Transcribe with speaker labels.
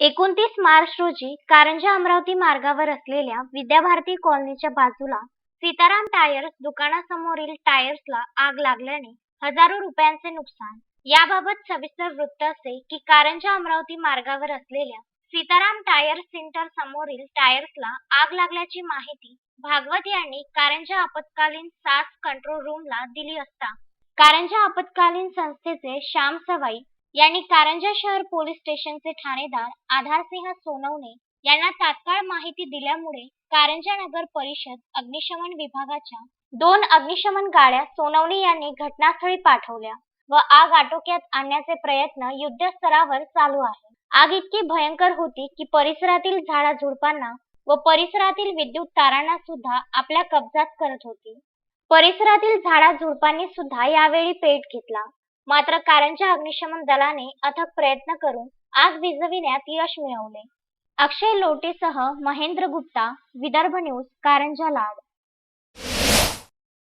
Speaker 1: एकोणतीस मार्च रोजी कारंजा अमरावती मार्गावर असलेल्या विद्याभारती कॉलनीच्या बाजूला सीताराम टायर्स दुकानासमोरील टायर्सला आग लागल्याने हजारो रुपयांचे नुकसान. याबाबत सविस्तर वृत्त असे की कारंजा अमरावती मार्गावर असलेल्या सीताराम टायर सेंटर समोरील टायर्सला आग लागल्याची माहिती भागवत यांनी कारंजा आपत्कालीन सास कंट्रोल रूमला दिली असता. कारंजा आपत्कालीन संस्थेचे श्याम सवाई यांनी कारंजा शहर पोलीस स्टेशनचे ठाणेदार आधारसिंह सोनवणे यांना तात्काळ माहिती दिल्यामुळे कारंजा नगर परिषद अग्निशमन विभागाच्या दोन अग्निशमन गाड्या सोनवणे यांनी घटनास्थळी पाठवल्या व आग आटोक्यात आणण्याचे प्रयत्न युद्धस्तरावर चालू आहे. आग इतकी भयंकर होती की परिसरातील झाडाझुडपांना व परिसरातील विद्युत तारांना सुद्धा आपल्या कब्जात करत होती. परिसरातील झाडाझुडपांनी सुद्धा यावेळी पेट घेतला. मात्र कारंजा अग्निशमन दलाने अथक प्रयत्न करून आग विझविण्यात यश मिळवले. अक्षय लोटेसह महेंद्र गुप्ता विदर्भ न्यूज कारंजा लाड.